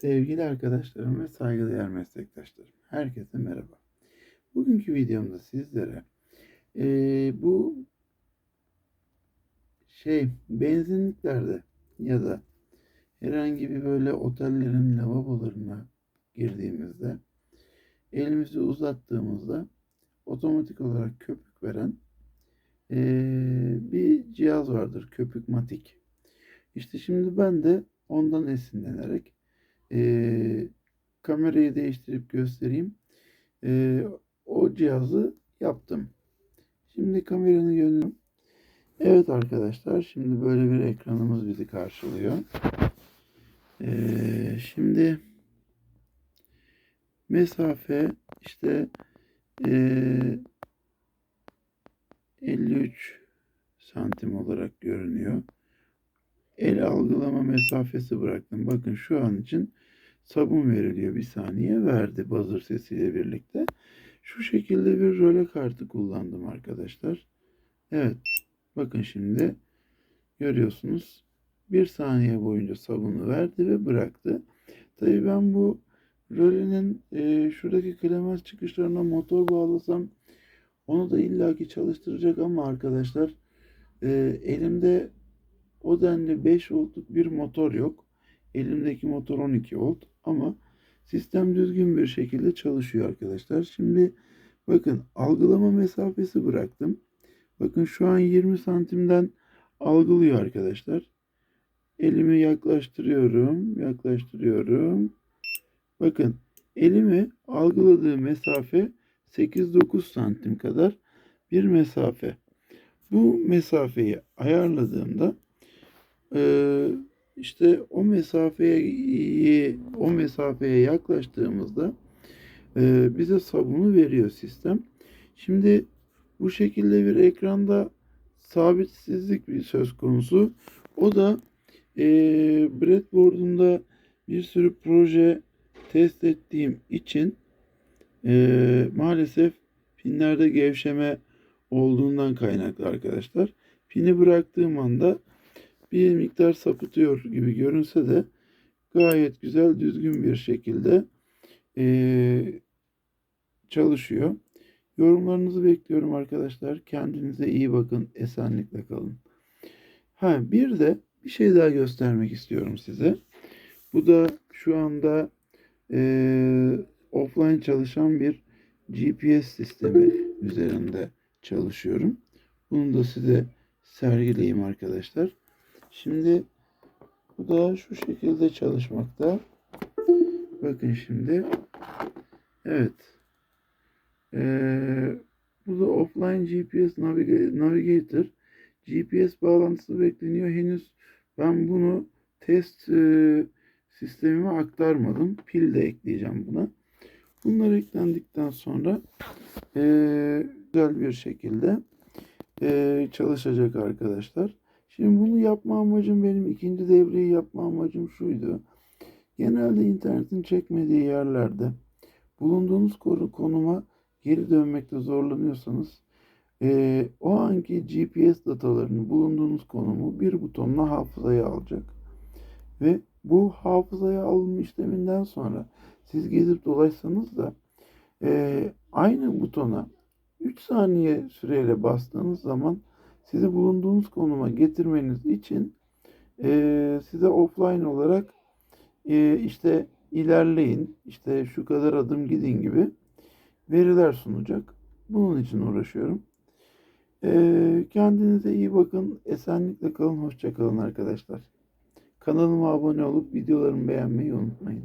Sevgili arkadaşlarım ve saygıdeğer meslektaşlarım, herkese merhaba. Bugünkü videomda sizlere eee, bu şey benzinliklerde ya da herhangi bir böyle otellerin lavabolarına girdiğimizde elimizi uzattığımızda otomatik olarak köpük veren eee, bir cihaz vardır. Köpük matik. İşte şimdi ben de ondan esinlenerek eee, kamerayı değiştirip göstereyim. Eee, o cihazı yaptım. Şimdi kameranın yönünü Evet arkadaşlar şimdi böyle bir ekranımız bizi karşılıyor. Eee, şimdi mesafe işte eee 53 santim olarak görünüyor. El algılama mesafesi bıraktım. Bakın şu an için sabun veriliyor. Bir saniye verdi buzzer sesiyle birlikte. Şu şekilde bir röle kartı kullandım arkadaşlar. Evet. Bakın şimdi görüyorsunuz. Bir saniye boyunca sabunu verdi ve bıraktı. Tabii ben bu rölenin e, şuradaki klemens çıkışlarına motor bağlasam onu da illaki çalıştıracak ama arkadaşlar e, elimde o denli 5 voltluk bir motor yok. Elimdeki motor 12 volt ama sistem düzgün bir şekilde çalışıyor arkadaşlar. Şimdi bakın algılama mesafesi bıraktım. Bakın şu an 20 santimden algılıyor arkadaşlar. Elimi yaklaştırıyorum, yaklaştırıyorum. Bakın elimi algıladığı mesafe 8-9 santim kadar bir mesafe. Bu mesafeyi ayarladığımda işte o mesafeye o mesafeye yaklaştığımızda e, bize sabunu veriyor sistem. Şimdi bu şekilde bir ekranda sabitsizlik bir söz konusu. O da e, breadboard'umda bir sürü proje test ettiğim için e, maalesef pinlerde gevşeme olduğundan kaynaklı arkadaşlar. Pini bıraktığım anda bir miktar sapıtıyor gibi görünse de gayet güzel düzgün bir şekilde e, çalışıyor. Yorumlarınızı bekliyorum arkadaşlar. Kendinize iyi bakın. Esenlikle kalın. Ha bir de bir şey daha göstermek istiyorum size. Bu da şu anda e, offline çalışan bir GPS sistemi üzerinde çalışıyorum. Bunu da size sergileyeyim arkadaşlar. Şimdi bu da şu şekilde çalışmakta. Bakın şimdi. Evet. Ee, bu da offline GPS Navigator. GPS bağlantısı bekleniyor. Henüz ben bunu test e, sistemime aktarmadım. Pil de ekleyeceğim buna. Bunlar eklendikten sonra e, güzel bir şekilde e, çalışacak arkadaşlar. Şimdi bunu yapma amacım benim ikinci devreyi yapma amacım şuydu. Genelde internetin çekmediği yerlerde bulunduğunuz konuma geri dönmekte zorlanıyorsanız e, o anki GPS datalarını bulunduğunuz konumu bir butonla hafızaya alacak. Ve bu hafızaya alınma işleminden sonra siz gezip dolaşsanız da e, aynı butona 3 saniye süreyle bastığınız zaman sizi bulunduğunuz konuma getirmeniz için e, size offline olarak e, işte ilerleyin, işte şu kadar adım gidin gibi veriler sunacak. Bunun için uğraşıyorum. E, kendinize iyi bakın. Esenlikle kalın. Hoşçakalın arkadaşlar. Kanalıma abone olup videolarımı beğenmeyi unutmayın.